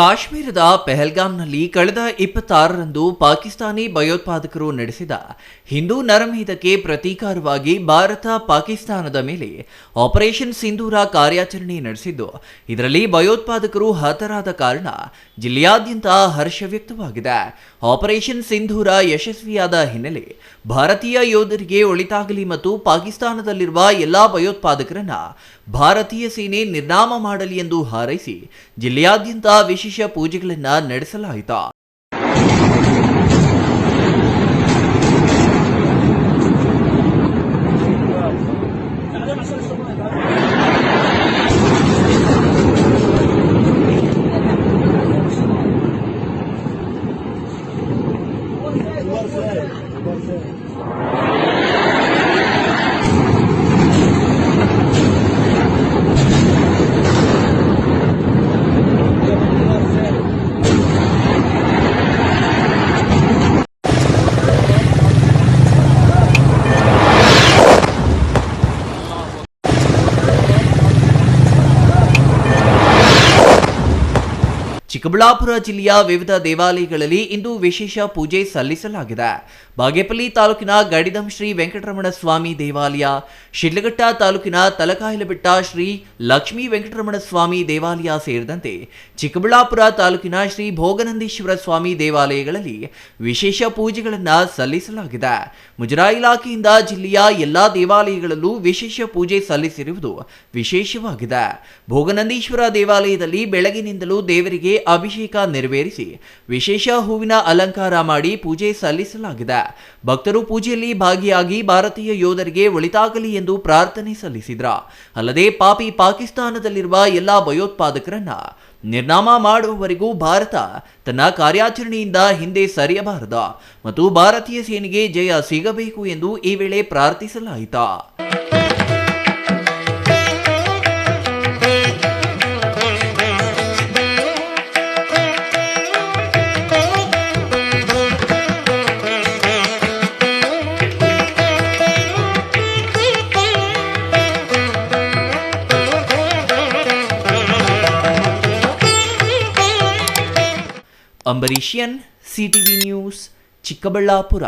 ಕಾಶ್ಮೀರದ ಪೆಹಲ್ಗಾಮ್ನಲ್ಲಿ ಕಳೆದ ಇಪ್ಪತ್ತಾರರಂದು ಪಾಕಿಸ್ತಾನಿ ಭಯೋತ್ಪಾದಕರು ನಡೆಸಿದ ಹಿಂದೂ ನರಮೇಧಕ್ಕೆ ಪ್ರತೀಕಾರವಾಗಿ ಭಾರತ ಪಾಕಿಸ್ತಾನದ ಮೇಲೆ ಆಪರೇಷನ್ ಸಿಂಧೂರ ಕಾರ್ಯಾಚರಣೆ ನಡೆಸಿದ್ದು, ಇದರಲ್ಲಿ ಭಯೋತ್ಪಾದಕರು ಹತರಾದ ಕಾರಣ ಜಿಲ್ಲೆಯಾದ್ಯಂತ ಹರ್ಷ ವ್ಯಕ್ತವಾಗಿದೆ. ಆಪರೇಷನ್ ಸಿಂಧೂರ ಯಶಸ್ವಿಯಾದ ಹಿನ್ನೆಲೆ ಭಾರತೀಯ ಯೋಧರಿಗೆ ಒಳಿತಾಗಲಿ ಮತ್ತು ಪಾಕಿಸ್ತಾನದಲ್ಲಿರುವ ಎಲ್ಲಾ ಭಯೋತ್ಪಾದಕರನ್ನ ಭಾರತೀಯ ಸೇನೆ ನಿರ್ನಾಮ ಮಾಡಲಿ ಎಂದು ಹಾರೈಸಿ, ಜಿಲ್ಲೆಯಾದ್ಯಂತ ವಿಶೇಷ ಪೂಜೆಗಳನ್ನು ನಡೆಸಲಾಯಿತು ಚಿಕ್ಕಬಳ್ಳಾಪುರ ಜಿಲ್ಲೆಯ ವಿವಿಧ ದೇವಾಲಯಗಳಲ್ಲಿ ಇಂದು ವಿಶೇಷ ಪೂಜೆ ಸಲ್ಲಿಸಲಾಗಿದೆ. ಬಾಗೇಪಲ್ಲಿ ತಾಲೂಕಿನ ಗಡಿದಂ ಶ್ರೀ ವೆಂಕಟರಮಣ ಸ್ವಾಮಿ ದೇವಾಲಯ, ಶಿಡ್ಲಘಟ್ಟ ತಾಲೂಕಿನ ತಲಕಾಯಿಲಬೆಟ್ಟ ಶ್ರೀ ಲಕ್ಷ್ಮೀ ವೆಂಕಟರಮಣ ಸ್ವಾಮಿ ದೇವಾಲಯ ಸೇರಿದಂತೆ ಚಿಕ್ಕಬಳ್ಳಾಪುರ ತಾಲೂಕಿನ ಶ್ರೀ ಭೋಗನಂದೀಶ್ವರ ಸ್ವಾಮಿ ದೇವಾಲಯಗಳಲ್ಲಿ ವಿಶೇಷ ಪೂಜೆಗಳನ್ನು ಸಲ್ಲಿಸಲಾಗಿದೆ. ಮುಜರಾಯಿ ಇಲಾಖೆಯಿಂದ ಜಿಲ್ಲೆಯ ಎಲ್ಲಾ ದೇವಾಲಯಗಳಲ್ಲೂ ವಿಶೇಷ ಪೂಜೆ ಸಲ್ಲಿಸಿರುವುದು ವಿಶೇಷವಾಗಿದೆ. ಭೋಗನಂದೀಶ್ವರ ದೇವಾಲಯದಲ್ಲಿ ಬೆಳಗಿನಿಂದಲೂ ದೇವರಿಗೆ ಅಭಿಷೇಕ ನೆರವೇರಿಸಿ ವಿಶೇಷ ಹೂವಿನ ಅಲಂಕಾರ ಮಾಡಿ ಪೂಜೆ ಸಲ್ಲಿಸಲಾಗಿದೆ. ಭಕ್ತರು ಪೂಜೆಯಲ್ಲಿ ಭಾಗಿಯಾಗಿ ಭಾರತೀಯ ಯೋಧರಿಗೆ ಒಳಿತಾಗಲಿ ಎಂದು ಪ್ರಾರ್ಥನೆ ಸಲ್ಲಿಸಿದ್ರ. ಅಲ್ಲದೆ ಪಾಪಿ ಪಾಕಿಸ್ತಾನದಲ್ಲಿರುವ ಎಲ್ಲಾ ಭಯೋತ್ಪಾದಕರನ್ನ ನಿರ್ನಾಮ ಮಾಡುವವರೆಗೂ ಭಾರತ ತನ್ನ ಕಾರ್ಯಾಚರಣೆಯಿಂದ ಹಿಂದೆ ಸರಿಯಬಾರದು. ಮತ್ತು ಭಾರತೀಯ ಸೇನೆಗೆ ಜಯ ಸಿಗಬೇಕು ಎಂದು ಈ ವೇಳೆ ಪ್ರಾರ್ಥಿಸಲಾಯಿತು? ಅಂಬರೀಷಿಯನ್ C T V news Chikkaballapura.